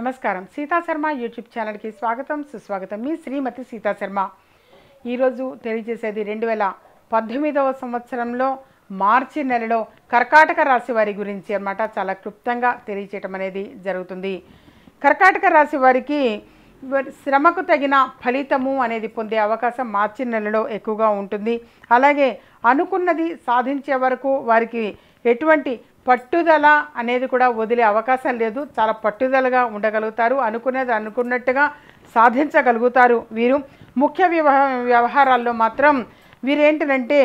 నమస్కారం. సీతాశర్మ యూట్యూబ్ ఛానల్కి స్వాగతం సుస్వాగతం. మీ శ్రీమతి సీతాశర్మ ఈరోజు తెలియజేసేది రెండు వేల పద్దెనిమిదవ సంవత్సరంలో మార్చి నెలలో కర్కాటక రాశి వారి గురించి అన్నమాట. చాలా క్లుప్తంగా తెలియచేయటం అనేది జరుగుతుంది. కర్కాటక రాశి వారికి వారి శ్రమకు తగిన ఫలితము అనేది పొందే అవకాశం మార్చి నెలలో ఎక్కువగా ఉంటుంది. అలాగే అనుకున్నది సాధించే వరకు వారికి ఎటువంటి పట్టుదల అనేది కూడా వదిలే అవకాశం లేదు. చాలా పట్టుదలగా ఉండగలుగుతారు. అనుకునేది అనుకున్నట్టుగా సాధించగలుగుతారు వీరు. ముఖ్య వ్యవహ వ్యవహారాల్లో మాత్రం వీరేంటంటే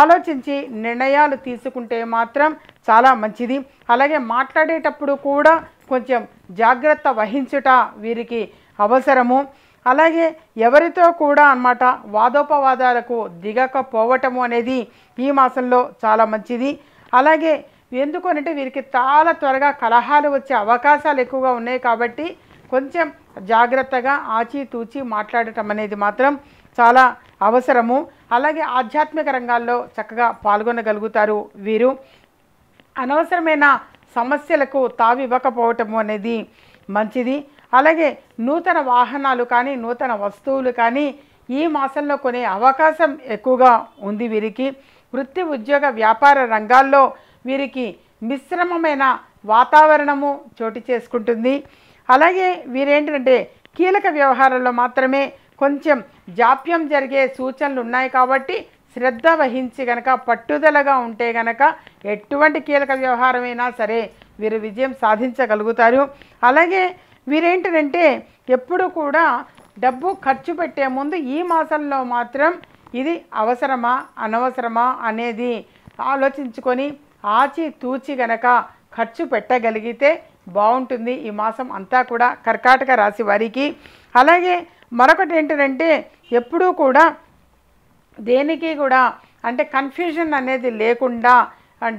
ఆలోచించి నిర్ణయాలు తీసుకుంటే మాత్రం చాలా మంచిది. అలాగే మాట్లాడేటప్పుడు కూడా కొంచెం జాగ్రత్త వహించుట వీరికి అవసరము. అలాగే ఎవరితో కూడా అన్నమాట వాదోపవాదాలకు దిగకపోవటము అనేది ఈ మాసంలో చాలా మంచిది. అలాగే ఎందుకు అంటే వీరికి చాలా త్వరగా కలహాలు వచ్చే అవకాశాలు ఎక్కువగా ఉన్నాయి కాబట్టి కొంచెం జాగ్రత్తగా ఆచితూచి మాట్లాడటం అనేది మాత్రం చాలా అవసరము. అలాగే ఆధ్యాత్మిక రంగాల్లో చక్కగా పాల్గొనగలుగుతారు వీరు. అనవసరమైన సమస్యలకు తావివ్వకపోవటము అనేది మంచిది. అలాగే నూతన వాహనాలు కానీ నూతన వస్తువులు కానీ ఈ మాసంలో కొనే అవకాశం ఎక్కువగా ఉంది వీరికి. వృత్తి ఉద్యోగ వ్యాపార రంగాల్లో వీరికి మిశ్రమమైన వాతావరణము చోటు చేసుకుంటుంది. అలాగే వీరేంటంటే కీలక వ్యవహారాల్లో మాత్రమే కొంచెం జాప్యం జరిగే సూచనలు ఉన్నాయి కాబట్టి శ్రద్ధ వహించి గనక పట్టుదలగా ఉంటే గనక ఎటువంటి కీలక వ్యవహారమైనా సరే వీరు విజయం సాధించగలుగుతారు. అలాగే వీరేంటంటే ఎప్పుడు కూడా డబ్బు ఖర్చు పెట్టే ముందు ఈ మాసంలో మాత్రం ఇది అవసరమా అనవసరమా అనేది ఆలోచించుకొని ఆచి తూచి గనక ఖర్చు పెట్టగలిగితే బాగుంటుంది. ఈ మాసం అంతా కూడా కర్కాటక రాశి వారికి. అలాగే మరొకటి ఏంటంటే ఎప్పుడూ కూడా దేనికి కూడా అంటే కన్ఫ్యూజన్ అనేది లేకుండా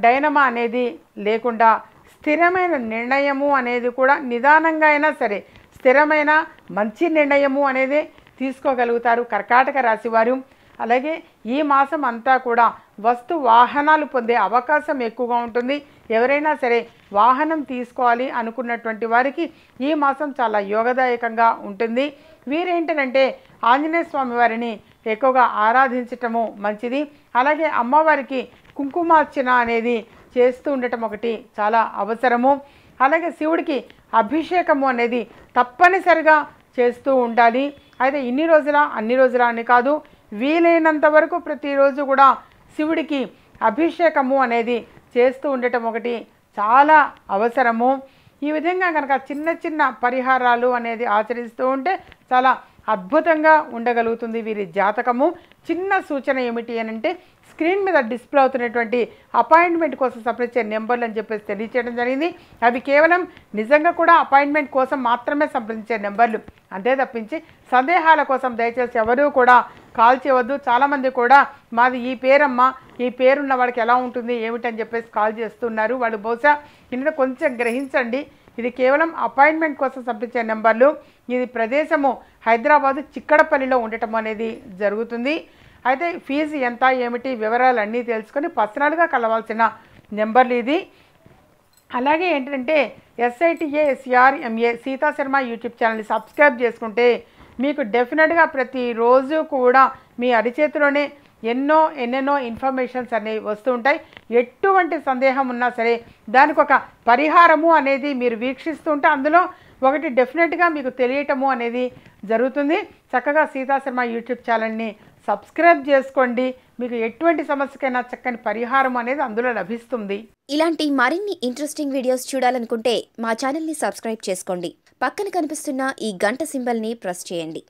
డైనమా అనేది లేకుండా స్థిరమైన నిర్ణయము అనేది కూడా నిదానంగా అయినా సరే స్థిరమైన మంచి నిర్ణయము అనేది తీసుకోగలుగుతారు కర్కాటక రాశి వారు. అలాగే ఈ మాసం అంతా కూడా వస్తు వాహనాలు పొందే అవకాశం ఎక్కువగా ఉంటుంది. ఎవరైనా సరే వాహనం తీసుకోవాలి అనుకున్నటువంటి వారికి ఈ మాసం చాలా యోగదాయకంగా ఉంటుంది. వీరేంటనంటే ఆంజనేయ స్వామి వారిని ఎక్కువగా ఆరాధించటము మంచిది. అలాగే అమ్మవారికి కుంకుమార్చన అనేది చేస్తూ ఉండటం ఒకటి చాలా అవసరము. అలాగే శివుడికి అభిషేకము అనేది తప్పనిసరిగా చేస్తూ ఉండాలి. అయితే ఇన్ని రోజుల అన్ని రోజుల అని కాదు. వీలైనంత వరకు ప్రతిరోజు కూడా శివుడికి అభిషేకము అనేది చేస్తూ ఉండటం ఒకటి చాలా అవసరము. ఈ విధంగా కనుక చిన్న చిన్న పరిహారాలు అనేది ఆచరిస్తూ ఉంటే చాలా అద్భుతంగా ఉండగలుగుతుంది వీరి జాతకము. చిన్న సూచన ఏమిటి అని అంటే స్క్రీన్ మీద డిస్ప్లే అవుతున్నటువంటి అపాయింట్మెంట్ కోసం సంప్రదించే నెంబర్లు అని చెప్పేసి తెలియచేయడం జరిగింది. అవి కేవలం నిజంగా కూడా అపాయింట్మెంట్ కోసం మాత్రమే సంప్రదించే నెంబర్లు. అంతే తప్పించి సందేహాల కోసం దయచేసి ఎవరూ కూడా కాల్ చేయవద్దు చాలామంది కూడా మాది ఈ పేరమ్మ ఈ పేరున్న వాళ్ళకి ఎలా ఉంటుంది ఏమిటని చెప్పేసి కాల్ చేస్తున్నారు. వాళ్ళు బహుశా ఇందులో కొంచెం గ్రహించండి. ఇది కేవలం అపాయింట్మెంట్ కోసం పంపించే నెంబర్లు. ఇది ప్రదేశము హైదరాబాదు చిక్కడపల్లిలో ఉండటం అనేది జరుగుతుంది. అయితే ఫీజు ఎంత ఏమిటి వివరాలు అన్నీ తెలుసుకొని పర్సనల్గా కలవాల్సిన నెంబర్లు ఇది. అలాగే ఏంటంటే SITA SR MA Sita YouTube ఛానల్ని సబ్స్క్రైబ్ చేసుకుంటే మీకు డెఫినెట్గా ప్రతిరోజు కూడా మీ అరిచేతిలోనే ఎన్నో ఎన్నెన్నో ఇన్ఫర్మేషన్స్ అనేవి వస్తూ ఉంటాయి. ఎటువంటి సందేహం ఉన్నా సరే దానికి ఒక పరిహారము అనేది మీరు వీక్షిస్తుంటే అందులో ఒకటి డెఫినెట్గా మీకు తెలియటము అనేది జరుగుతుంది. చక్కగా సీతాశర్మ యూట్యూబ్ ఛానల్ని సబ్స్క్రైబ్ చేసుకోండి. మీకు ఎటువంటి సమస్యకైనా చక్కని పరిహారం అనేది అందులో లభిస్తుంది. ఇలాంటి మరిన్ని ఇంట్రెస్టింగ్ వీడియోస్ చూడాలనుకుంటే మా ఛానల్ని సబ్స్క్రైబ్ చేసుకోండి. పక్కన కనిపిస్తున్న ఈ గంట సింబల్ని ప్రెస్ చేయండి.